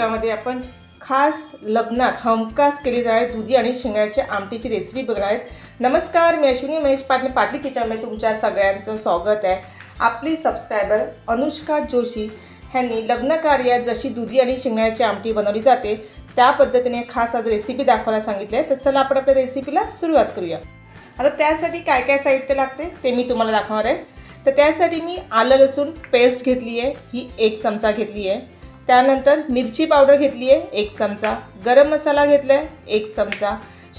भागामध्ये आपण खास लग्नात हमखास केली जाणारी दुधी आणि शेंगण्याच्या आमटीची रेसिपी बघणार आहेत. नमस्कार मी अश्विनी महेश पाटणे पाटली किचनमध्ये तुमच्या सगळ्यांचं स्वागत आहे. आपली सबस्क्रायबर अनुष्का जोशी ह्यांनी लग्नकार्यात जशी दुधी आणि शेंगण्याची आमटी बनवली जाते त्या पद्धतीने खास आज रेसिपी दाखवायला सांगितली आहे. तर चला आपण आपल्या रेसिपीला सुरुवात करूया. आता त्यासाठी काय काय साहित्य लागते ते मी तुम्हाला दाखवणार आहे. तर त्यासाठी मी आलं लसूण पेस्ट घेतली आहे ही एक चमचा घेतली आहे त्यानंतर मिरची पावडर घेतली आहे एक चमचा. गरम मसाला घेतला आहे एक चमचा.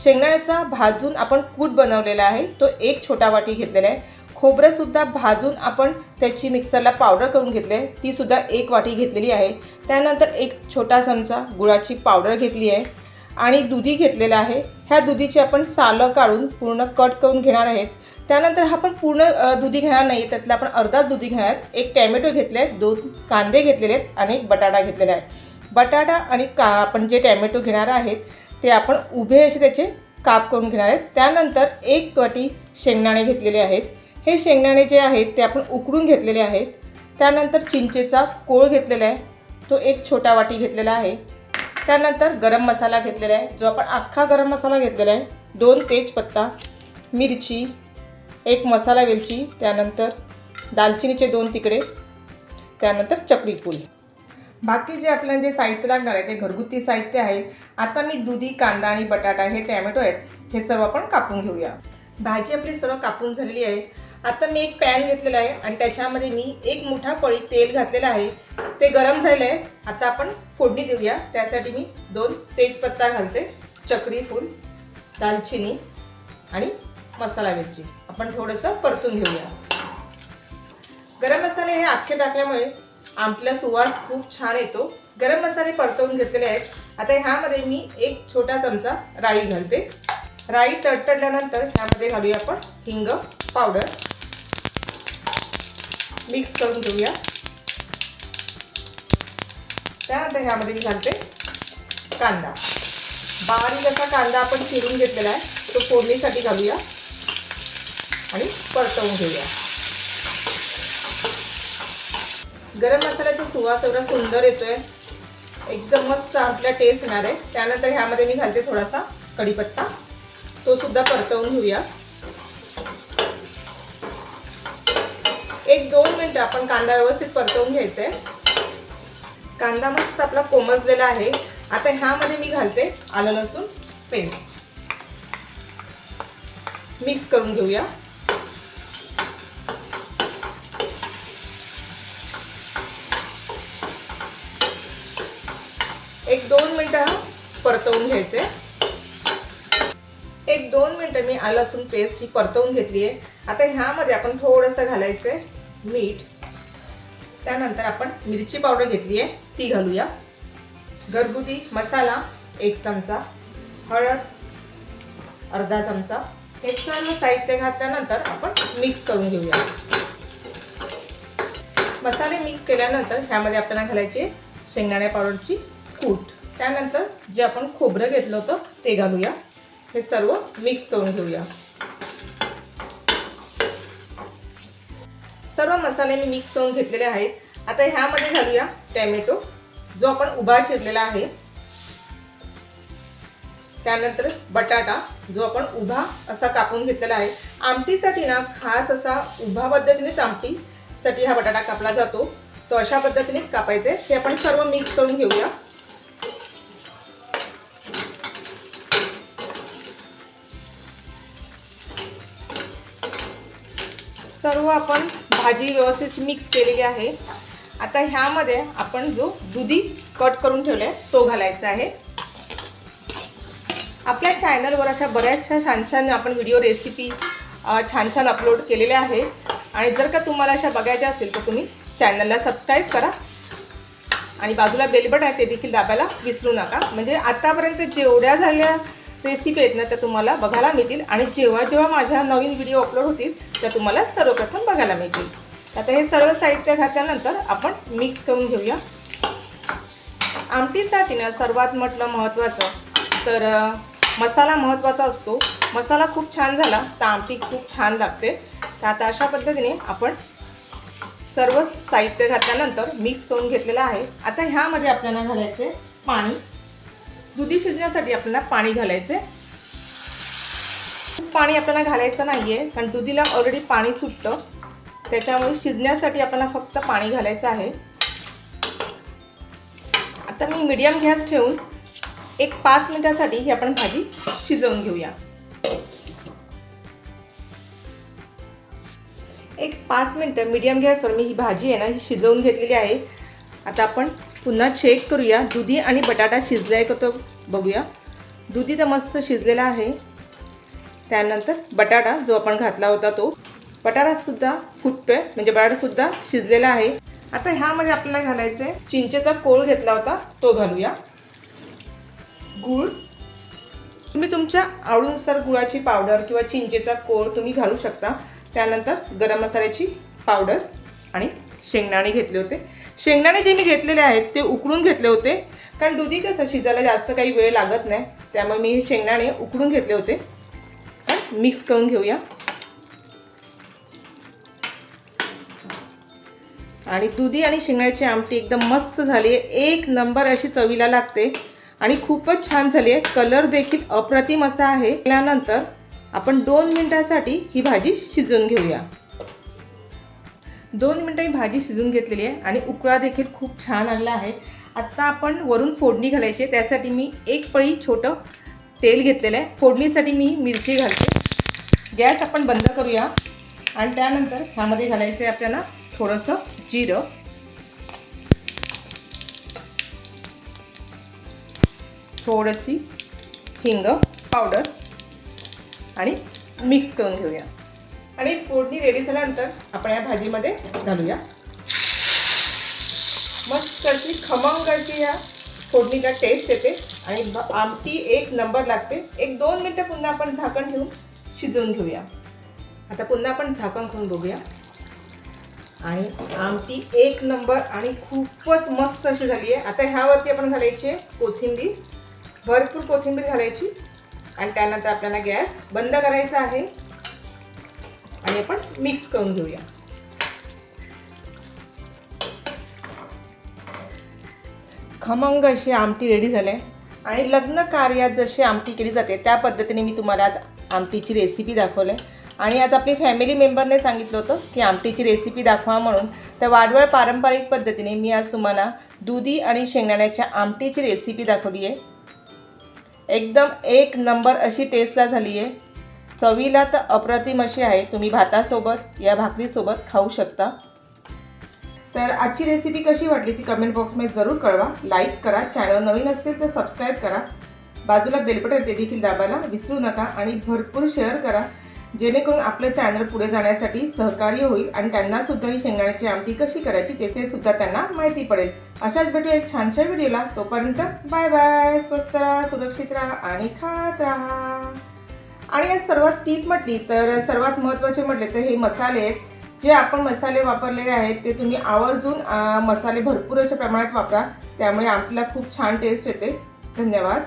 शेंगदाण्याचा भाजून आपण कूट बनवलेला आहे तो एक छोटा वाटी घेतलेला आहे. खोबरंसुद्धा भाजून आपण त्याची मिक्सरला पावडर करून घेतली आहे तीसुद्धा एक वाटी घेतलेली आहे. त्यानंतर एक छोटा चमचा गुळाची पावडर घेतली आहे. आणि दुधी घेतलेलं आहे. ह्या दुधीची आपण सालं काढून पूर्ण कट करून घेणार आहेत. त्यानंतर हा पण पूर्ण दुधी घेणार नाही त्यातला आपण अर्धा दुधी घेणार. एक टॅमॅटो घेतले आहेत दोन कांदे घेतलेले आहेत आणि एक बटाटा घेतलेला आहे. बटाटा आणि का आपण जे टॅमॅटो घेणार आहेत ते आपण उभे असे त्याचे काप करून घेणार आहेत. त्यानंतर एक वाटी शेंगदाणे घेतलेले आहेत. हे शेंगदाणे जे आहेत ते आपण उकडून घेतलेले आहेत. त्यानंतर चिंचेचा कोळ घेतलेला आहे. तो एक छोटा वाटी घेतलेला आहे. त्यानंतर गरम मसाला घेतलेला आहे. जो आपण अख्खा गरम मसाला घेतलेला आहे. दोन तेजपत्ता मिरची एक मसाला वेलची त्यानंतर दालचिनीचे दोन तिकडे त्यानंतर चक्री फूल बाकी जे आपल्याला जे साहित्य लागणार आहे ते घरगुती साहित्य आहे आता मी दुधी कांदा आणि बटाटा हे टॅमॅटो आहेत हे सर्व आपण कापून घेऊया. भाजी आपली सर्व कापून झालेली आहे. आता मी एक पॅन घेतलेला आहे आणि त्याच्यामध्ये मी एक मोठा पळी तेल घातलेलं आहे. ते गरम झालेलं आहे. आता आपण फोडणी देऊया. त्यासाठी मी दोन तेजपत्ता घालते. चक्री फूल दालचिनी आणि मसाला मिरची आपण थोडंसं परतून घेऊया. गरम मसाले हे अख्खे टाकल्यामुळे आमटीला सुवास खूप छान येतो. गरम मसाले परतवून घेतलेले आहेत. आता ह्यामध्ये मी एक छोटा चमचा राई घालते. राई तडतडल्यानंतर ह्यामध्ये घालूया आपण हिंग पावडर. मिक्स करून घेऊया. त्यानंतर ह्यामध्ये मी घालते कांदा. बारीक असा कांदा आपण चिरून घेतलेला आहे. तो फोडणीसाठी घालूया. आणि परतवून घेऊया. गरम मसाल्याचा सुवास एवढा सुंदर येतोय. एकदम मस्त आपल्या टेस्ट येणार आहे. त्यानंतर ह्यामध्ये मी घालते थोडासा कढीपत्ता. तो सुद्धा परतवून घेऊया. एक दोन मिनटं आपण कांदा व्यवस्थित परतवून घ्यायचा आहे कांदा मस्त आपला कोमजलेला आहे. आता ह्यामध्ये मी घालते आलं लसूण पेस्ट मिक्स करून घेऊया एक दोन मिनटं परतवून घ्यायचे. एक दोन मिनटं मी आलं लसूण पेस्ट ही परतवून घेतली आहे आता ह्यामध्ये आपण थोडंसं घालायचं मीठ. त्यानंतर आपण मिरची पावडर घेतली आहे ती घालूया. घरगुती मसाला एक चमचा. हळद अर्धा चमचा. हे सर्व साहित्य घातल्यानंतर आपण मिक्स करून घेऊया. मसाले मिक्स केल्यानंतर ह्यामध्ये आपल्याला घालायचे शेंगदाण्या पावडरची कूट. त्यानंतर जे आपण खोबरं घेतलं होतं ते घालूया. हे सर्व मिक्स करून घेऊया. सर्व मसाले मी मिक्स करून घेतलेले आहेत. आता ह्यामध्ये घालूया टॅमॅटो जो आपण उभा चिरलेला आहे. त्यानंतर बटाटा जो आपण उभा असा कापून घेतलेला आहे. आमटीसाठी ना खास असा उभा पद्धतीनेच आमटीसाठी हा बटाटा कापला जातो. तो अशा पद्धतीनेच कापायचे. हे आपण सर्व मिक्स करून घेऊया. सर्व आपण भाजी व्यवस्थित मिक्स केलेली आहे. आता ह्यामध्ये आपण जो दुधी कट करून ठेवला आहे तो घालायचा आहे. आपल्या चॅनलवर अशा बऱ्याचशा छान छान आपण व्हिडिओ रेसिपी छान छान अपलोड केलेल्या आहेत. आणि जर का तुम्हाला अशा बघायच्या असेल तर तुम्ही चॅनलला सबस्क्राईब करा. आणि बाजूला बेलबट आहे ते देखील दाबायला विसरू नका. म्हणजे आतापर्यंत जेवढ्या झाल्या रेसिपी आहेत ना त्या तुम्हाला बघायला मिळतील. आणि जेव्हा जेव्हा माझ्या नवीन व्हिडिओ अपलोड होतील त्या तुम्हाला सर्वप्रथम बघायला मिळतील. आता हे सर्व साहित्य घातल्यानंतर आपण मिक्स करून घेऊया. आमटीसाठी ना सर्वात म्हटलं महत्त्वाचं तर मसाला महत्त्वाचा असतो. मसाला खूप छान झाला तर आमटी खूप छान लागते. तर आता अशा पद्धतीने आपण सर्व साहित्य घातल्यानंतर मिक्स करून घेतलेलं आहे. आता ह्यामध्ये आपल्याला घालायचे पाणी. दुधी शिजण्यासाठी आपल्याला पाणी घालायचं आहे पाणी आपल्याला घालायचं नाही आहे कारण दुधीला ऑलरेडी पाणी सुटतं. त्याच्यामुळे शिजण्यासाठी आपल्याला फक्त पाणी घालायचं आहे. आता मी मीडियम गॅस ठेवून एक पाच मिनिटासाठी ही आपण भाजी शिजवून घेऊया. एक पाच मिनटं मीडियम गॅसवर मी ही भाजी आहे ना ही शिजवून घेतलेली आहे. आता आपण पुन्हा चेक करूया. दुधी आणि बटाटा शिजला आहे का तो बघूया. दुधी तर मस्त शिजलेला आहे. त्यानंतर बटाटा जो आपण घातला होता तो. बटाटासुद्धा फुटतोय म्हणजे बटाटासुद्धा शिजलेला आहे. आता ह्यामध्ये आपल्याला घालायचं आहे चिंचेचा कोळ घेतला होता तो घालूया. गूळ. तुम्ही तुमच्या आवडीनुसार गुळाची पावडर किंवा चिंचेचा कोळ तुम्ही घालू शकता. त्यानंतर गरम मसाल्याची पावडर आणि शेंगदाणे घेतले होते. शेंगदाणे जे मी घेतलेले आहेत ते उकडून घेतले होते. कारण दुधी कसं शिजायला जास्त काही वेळ लागत नाही. त्यामुळे मी हे शेंगदाणे उकडून घेतले होते. मिक्स करून घेऊया. आणि दुधी आणि शेंगण्याची आमटी एकदम मस्त झाली आहे. एक नंबर अशी चवीला लागते. आणि खूपच छान झाली आहे. कलर देखील अप्रतिम असा आहे. त्यानंतर आपण दोन मिनटासाठी ही भाजी शिजवून घेऊया. दोन मिनटं ही भाजी शिजून घेतलेली आहे आणि उकळा देखील खूप छान आलेला आहे. आत्ता आपण वरून फोडणी घालायची आहे. त्यासाठी मी एक पळी छोटं तेल घेतलेलं आहे. फोडणीसाठी मी मिरची घालते. गॅस आपण बंद करूया. आणि त्यानंतर ह्यामध्ये घालायचं आहे आपल्याला थोडंसं जिरं. थोडीशी हिंग पावडर. आणि मिक्स करून घेऊया. आणि फोडणी रेडी झाल्यानंतर आपण या भाजीमध्ये घालूया. मस्त अशी खमंग अशी या फोडणीला टेस्ट येते. आणि आमटी एक नंबर लागते. एक दोन मिनटं पुन्हा आपण झाकण ठेवून शिजवून घेऊया. आता पुन्हा आपण झाकण खाऊन बघूया. आणि आमटी एक नंबर आणि खूपच मस्त अशी झाली आहे. आता ह्यावरती आपण घालायची आहे कोथिंबीर. भरपूर कोथिंबीर घालायची. आणि त्यानंतर आपल्याला गॅस बंद करायचा आहे. आणि आपण मिक्स करून घेऊया. खमंग अशी आमटी रेडी झाली आहे. आणि लग्न कार्यात जशी आमटी केली जाते त्या पद्धतीने मी तुम्हाला आज आमटीची रेसिपी दाखवली आहे. आणि आज आपली फॅमिली मेंबरने सांगितलं होतं की आमटीची रेसिपी दाखवा म्हणून. तर वाडवळ पारंपरिक पद्धतीने मी आज तुम्हाला दुधी आणि शेंगदाण्याच्या आमटीची रेसिपी दाखवली आहे. एकदम एक नंबर अशी टेस्टला झाली आहे. चवीला तर अप्रतिम अशी आहे. तुम्ही भातासोबत या भाकरीसोबत खाऊ शकता. तर आजची रेसिपी कशी वाटली ती कमेंट बॉक्समध्ये जरूर कळवा. लाईक करा. चॅनल नवीन असेल तर सबस्क्राईब करा. बाजूला बेलबटन ते देखील दाबायला विसरू नका आणि भरपूर शेअर करा. जेणेकरून आपलं चॅनल पुढे जाण्यासाठी सहकार्य होईल आणि त्यांनासुद्धा ही शेंगदाण्याची आमटी कशी करायची ते सुद्धा त्यांना माहिती पडेल. अशाच भेटू एक छानशा व्हिडिओला तोपर्यंत बाय बाय स्वस्त राहा सुरक्षित राहा आणि खात राहा. आणि सर्वात तीप म्हटली तर सर्वात महत्त्वाचे म्हटले तर हे मसाले आहेत. जे आपण मसाले वापरलेले आहेत ते तुम्ही आवर्जून मसाले भरपूर अशा प्रमाणात वापरा. त्यामुळे आपल्याला खूप छान टेस्ट येते. धन्यवाद.